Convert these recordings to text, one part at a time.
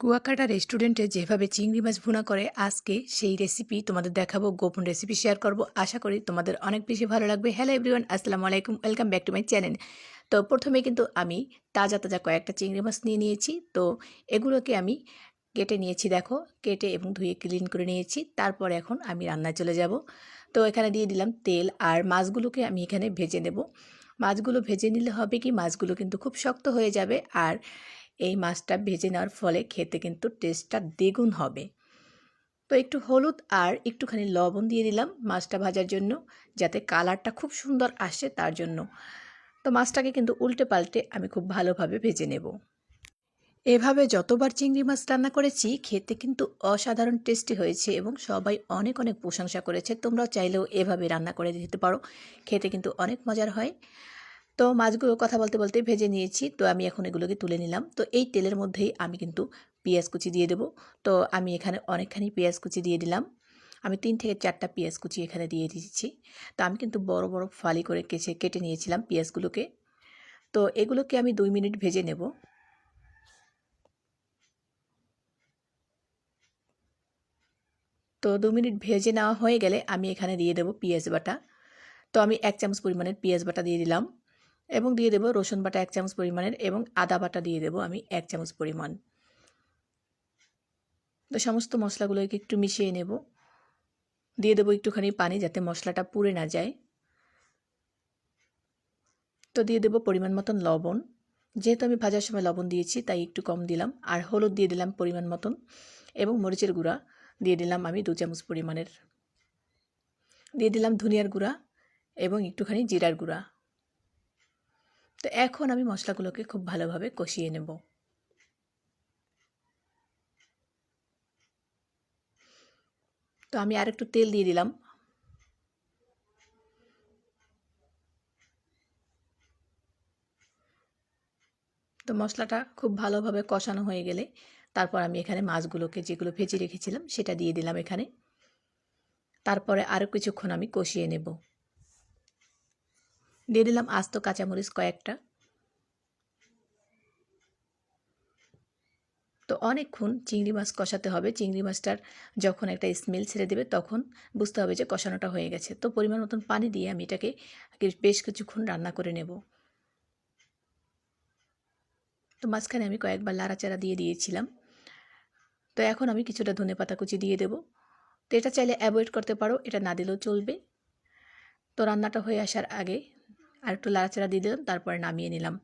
কুয়াকাটা রেস্টুরেন্টে যেভাবে চিংড়ি মাছ ভুনা করে, আজকে সেই রেসিপি তোমাদের দেখাবো, গোপন রেসিপি শেয়ার করব। আশা করি তোমাদের অনেক বেশি ভালো লাগবে। হ্যালো এভরিওয়ান আসসালামু আলাইকুম welcome back to my channel তো প্রথমে কিন্তু আমি তাজা তাজা কয়েকটা চিংড়ি মাছ নিয়ে নিয়েছি। তো এগুলোকে আমি কেটে নিয়েছি, দেখো, কেটে এবং ধুয়ে ক্লিন করে নিয়েছি। তারপর এখন আমি রান্নায় চলে যাব। তো এখানে দিয়ে দিলাম তেল আর মাছগুলোকে আমি এখানে ভেজে নেব। মাছগুলো ভেজে নিলে হবে কি, মাছগুলো কিন্তু খুব শক্ত হয়ে যাবে। আর এই মাছটা ভেজে নেওয়ার ফলে খেতে কিন্তু টেস্টটা দ্বিগুণ হবে। তো একটু হলুদ আর একটুখানি লবণ দিয়ে দিলাম মাছটা ভাজার জন্য, যাতে কালারটা খুব সুন্দর আসে তার জন্য। তো মাছটাকে কিন্তু উল্টে পাল্টে আমি খুব ভালোভাবে ভেজে নেব। এভাবে যতবার চিংড়ি মাছ রান্না করেছি, খেতে কিন্তু অসাধারণ টেস্টি হয়েছে এবং সবাই অনেক অনেক প্রশংসা করেছে। তোমরাও চাইলেও এভাবে রান্না করে দিতে পারো। খেতে কিন্তু অনেক মজার হয়। তো মাছগুলো কথা বলতে বলতে ভেজে নিয়েছি। তো আমি এখন এগুলোকে তুলে নিলাম। তো এই তেলের মধ্যেই আমি কিন্তু পেঁয়াজ কুচি দিয়ে দেবো। তো আমি এখানে অনেকখানি পেঁয়াজ কুচি দিয়ে দিলাম। আমি তিন থেকে চারটা পেঁয়াজ কুচি এখানে দিয়ে দিচ্ছি তো আমি কিন্তু বড় বড় ফালি করে কেচে, কেটে নিয়েছিলাম পেঁয়াজগুলোকে। তো এগুলোকে আমি দুই মিনিট ভেজে নেব। তো দু মিনিট ভেজে নেওয়া হয়ে গেলে আমি এখানে দিয়ে দেবো পেঁয়াজ বাটা। তো আমি এক চামচ পরিমাণের পেঁয়াজ বাটা দিয়ে দিলাম। এবং দিয়ে দেবো রসুন বাটা এক চামচ পরিমাণের এবং আদা বাটা দিয়ে দেবো আমি এক চামচ পরিমাণ। তো সমস্ত মশলাগুলোকে একটু মিশিয়ে নেব। দিয়ে দেবো একটুখানি পানি যাতে মশলাটা পুড়ে না যায়। তো দিয়ে দেবো পরিমাণ মতন লবণ। যেহেতু আমি ভাজার সময় লবণ দিয়েছি, তাই একটু কম দিলাম। আর হলুদ দিয়ে দিলাম পরিমাণ মতন এবং মরিচের গুঁড়া দিয়ে দিলাম আমি দু চামচ পরিমাণের। দিয়ে দিলাম ধনিয়ার গুঁড়া এবং একটুখানি জিরার গুঁড়া। তো এখন আমি মশলাগুলোকে খুব ভালোভাবে কষিয়ে নেব। তো আমি আর একটু তেল দিয়ে দিলাম। তো মশলাটা খুব ভালোভাবে কষানো হয়ে গেলে তারপর আমি এখানে মাছগুলোকে যেগুলো ভেজে রেখেছিলাম সেটা দিয়ে দিলাম এখানে। তারপরে আরও কিছুক্ষণ আমি কষিয়ে নেব। দিয়ে দিলাম আস্ত কাঁচামরিচ কয়েকটা। তো অনেকক্ষণ চিংড়ি মাছ কষাতে হবে। চিংড়ি মাছটার যখন একটা স্মেল ছেড়ে দেবে তখন বুঝতে হবে যে কষানোটা হয়ে গেছে। তো পরিমাণ মতন পানি দিয়ে আমি এটাকে বেশ কিছুক্ষণ রান্না করে নেব। তো মাঝখানে আমি কয়েকবার লাড়াচাড়া দিয়ে দিয়েছিলাম। তো এখন আমি কিছুটা ধনে পাতা কুচি দিয়ে দেবো। তো এটা চাইলে অ্যাভয়েড করতে পারো, এটা না দিলেও চলবে। তো রান্নাটা হয়ে আসার আগে আর একটু লাড়াচাড়া দিয়ে দিলাম, তারপরে নামিয়ে নিলাম।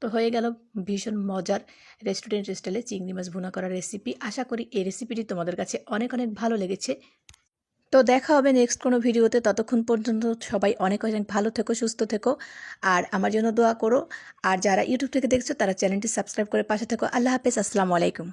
তো হয়ে গেল ভীষণ মজার রেস্টুরেন্ট স্টাইলে চিংড়ি মাছ ভুনা করার রেসিপি আশা করি এই রেসিপিটি তোমাদের কাছে অনেক অনেক ভালো লেগেছে। তো দেখা হবে নেক্সট কোনো ভিডিওতে ততক্ষণ পর্যন্ত সবাই অনেক অনেক ভালো থেকো, সুস্থ থেকো, আর আমার জন্য দোয়া করো। আর যারা ইউটিউব থেকে দেখছ, তারা চ্যানেলটি সাবস্ক্রাইব করে পাশে থেকো। আল্লাহ হাফেজ, আসসালামু আলাইকুম।